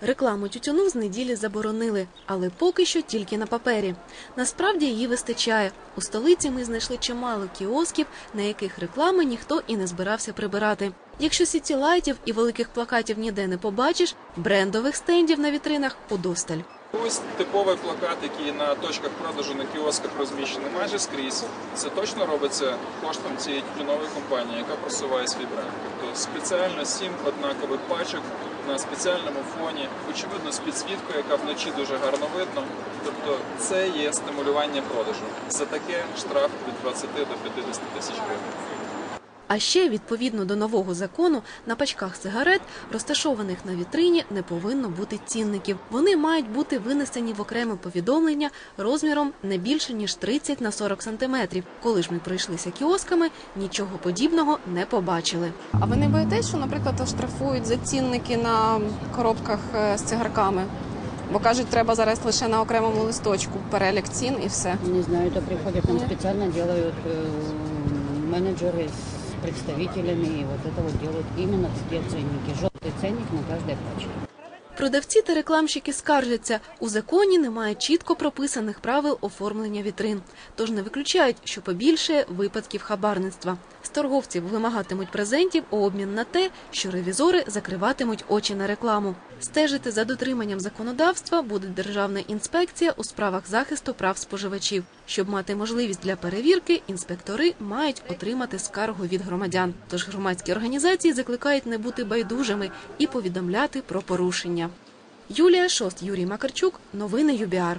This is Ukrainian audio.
Рекламу тютюну з неділі заборонили, але поки що тільки на папері. Насправді її вистачає. У столиці ми знайшли чимало кіосків, на яких реклами ніхто і не збирався прибирати. Якщо сітілайтів і великих плакатів ніде не побачиш, брендових стендів на вітринах удосталь. Ось типовий плакат, який на точках продажу на кіосках розміщений майже скрізь. Це точно робиться коштом цієї тютюнової компанії, яка просуває свій бренд. Тобто спеціально сім однакових пачок на спеціальному фоні, очевидно, з підсвіткою, яка вночі дуже гарно видно. Тобто це є стимулювання продажу. За таке штраф від 20 до 50 тисяч гривень. А ще відповідно до нового закону на пачках сигарет, розташованих на вітрині, не повинно бути цінників. Вони мають бути винесені в окреме повідомлення розміром не більше ніж 30 на 40 сантиметрів. Коли ж ми пройшлися кіосками, нічого подібного не побачили. А ви не боїтесь, що, наприклад, оштрафують за цінники на коробках е, з цигарками? Бо кажуть, треба зараз лише на окремому листочку перелік цін і все. Не знаю, это приходят, там Нет. специально делают э, менеджеры с представителями, и вот это вот делают именно те ценники. Желтый ценник на каждой пачке. Продавці та рекламщики скаржаться, у законі немає чітко прописаних правил оформлення вітрин, тож не виключають, що побільшає випадків хабарництва. З торговців вимагатимуть презентів у обмін на те, що ревізори закриватимуть очі на рекламу. Стежити за дотриманням законодавства буде Державна інспекція у справах захисту прав споживачів. Щоб мати можливість для перевірки, інспектори мають отримати скаргу від громадян. Тож громадські організації закликають не бути байдужими і повідомляти про порушення. Юлія Шост, Юрій Макарчук. Новини ЮБІАР.